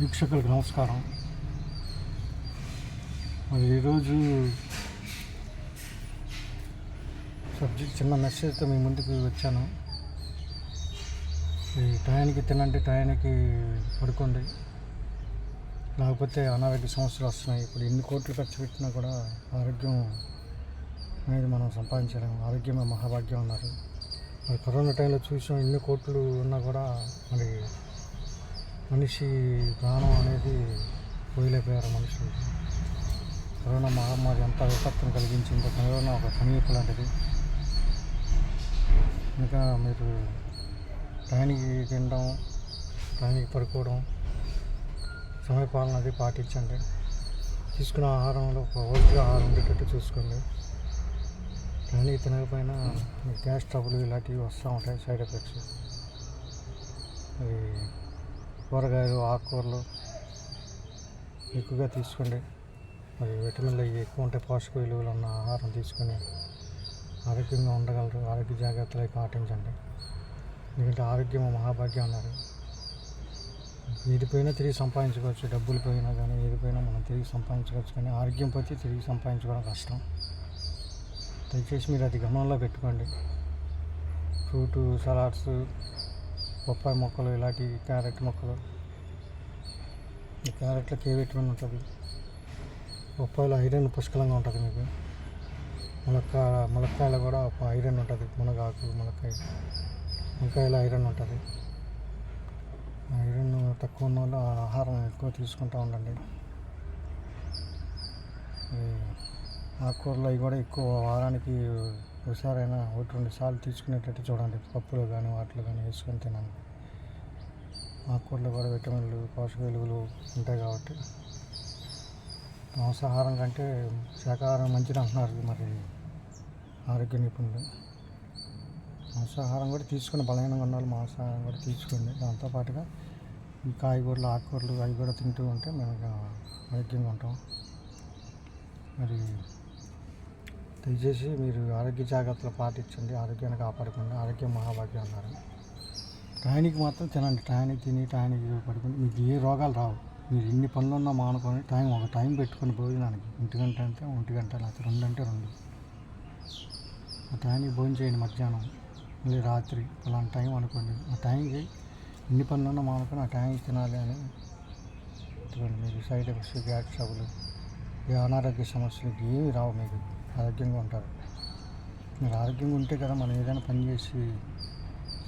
వీక్షకులకు నమస్కారం. మరి ఈరోజు సబ్జెక్ట్ చిన్న మెసేజ్తో మీ ముందుకు వచ్చాను. ఈ టయానికి తినండి టయానికి పడుకోండి. లేకపోతే అనారోగ్య సమస్యలు వస్తున్నాయి. ఇప్పుడు ఎన్ని కోట్లు ఖర్చు పెట్టినా కూడా ఆరోగ్యం అనేది మనం సంపాదించడం ఆరోగ్యమే మహాభాగ్యం అన్నారు. మరి కరోనా టైంలో చూసాం ఎన్ని కోట్లు ఉన్నా కూడా మరి మనిషి ప్రాణం అనేది పోయలేకపోయారు మనుషులు. కరోనా మహమ్మారి ఎంత విపత్తును కలిగించిందో. కరోనా ఒక కనీపు లాంటిది. ఇంకా మీరు టైంకి తినడం టైంకి పడుకోవడం సమయపాలన అది పాటించండి. తీసుకున్న ఆహారంలో పౌష్టిక ఆహారం ఉండేటట్టు చూసుకోండి. టైంకి తినకపోయినా గ్యాస్ ట్రబుల్ ఇలాంటివి వస్తూ ఉంటాయి. Side effects. అవి కూరగాయలు ఆకుకూరలు ఎక్కువగా తీసుకోండి. మరి విటమిన్లు అవి ఎక్కువ ఉంటాయి పోషక విలువలు ఉన్న ఆహారం తీసుకొని ఆరోగ్యంగా ఉండగలరు. ఆరోగ్య జాగ్రత్తలు అవి పాటించండి. ఎందుకంటే ఆరోగ్యం మహాభాగ్యం అన్నారు. ఏది పోయినా తిరిగి సంపాదించుకోవచ్చు. డబ్బులు పోయినా కానీ ఏది పోయినా మనం తిరిగి సంపాదించుకోవచ్చు. కానీ ఆరోగ్యం పోతే తిరిగి సంపాదించుకోవడం కష్టం. దయచేసి మీరు అది గమనంలో పెట్టుకోండి. ఫ్రూట్ సలాడ్స్ బొప్పాయి మొక్కలు ఇలాంటి క్యారెట్ మొక్కలు. ఈ క్యారెట్లో కే విటమిన్ ఉంటుంది? బొప్పాయిలో ఐరన్ పుష్కలంగా ఉంటుంది మీకు. ములక్కా ములక్కాయలో కూడా ఒక ఐరన్ ఉంటుంది మునగాకు ములక్కాయ. వంకాయలో ఐరన్ ఉంటుంది. ఐరన్ తక్కువ ఉన్న వాళ్ళు ఆహారం ఎక్కువ తీసుకుంటూ ఉండండి. ఈ ఆకుకూరలు అవి కూడా ఎక్కువ వారానికి ఒకసారైనా ఒకటి రెండు సార్లు తీసుకునేటట్టు చూడండి. పప్పులు కానీ వాటిలో కానీ వేసుకొని తినండి. ఆకుకూరలు కూడా విటమిన్లు పోషక విలువలు ఉంటాయి కాబట్టి. మాంసాహారం కంటే శాకాహారం మంచిది అంటున్నారు మరి. ఆరోగ్య నిపుణులు. మాంసాహారం కూడా తీసుకుని బలహీనంగా ఉండాలి మాంసాహారం కూడా తీసుకోండి. దాంతోపాటుగా ఈ కాయగూరలు ఆకుకూరలు అవి కూడా తింటూ ఉంటే మేము ఆరోగ్యంగా ఉంటాం. మరి దయచేసి మీరు ఆరోగ్య జాగ్రత్తలు పాటించండి ఆరోగ్యాన్ని కాపాడుకోండి ఆరోగ్యం మహాభాగ్యం అన్నారు. టయానికి మాత్రం తినండి. టయానికి తిని టయానికి పడుకుని మీకు ఏ రోగాలు రావు. మీరు ఎన్ని పనులు ఉన్నా మానుకొని టైం ఒక టైం పెట్టుకొని భోజనానికి ఒంటి గంట అంటే ఒంటి గంట లేకపోతే రెండు అంటే రెండు. ఆ టైంకి భోజనం చేయండి మధ్యాహ్నం మళ్ళీ రాత్రి. అలాంటి టైం అనుకోండి. ఆ టైంకి ఎన్ని పనులు ఉన్నా మానుకొని ఆ టైంకి తినాలి అని పెట్టుకోండి. మీకు సైడ్ ఎఫెక్ట్స్ గ్యాస్ ట్రబుల్ ఏ అనారోగ్య సమస్యలు ఏమి రావు మీకు. ఆరోగ్యంగా ఉంటారు. మీరు ఆరోగ్యంగా ఉంటే కదా మనం ఏదైనా పని చేసి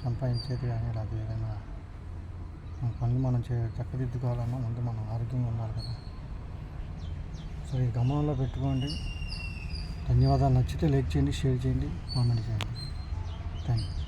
సంపాదించేది కానీ లేదా ఏదైనా మన పనులు మనం చే చక్కదిద్దుకోవాలన్నా ముందు మనం ఆరోగ్యంగా ఉండాలి కదా. సో ఈ గమనంలో పెట్టుకోండి. ధన్యవాదాలు. నచ్చితే లైక్ చేయండి షేర్ చేయండి కామెంట్ చేయండి. Thank you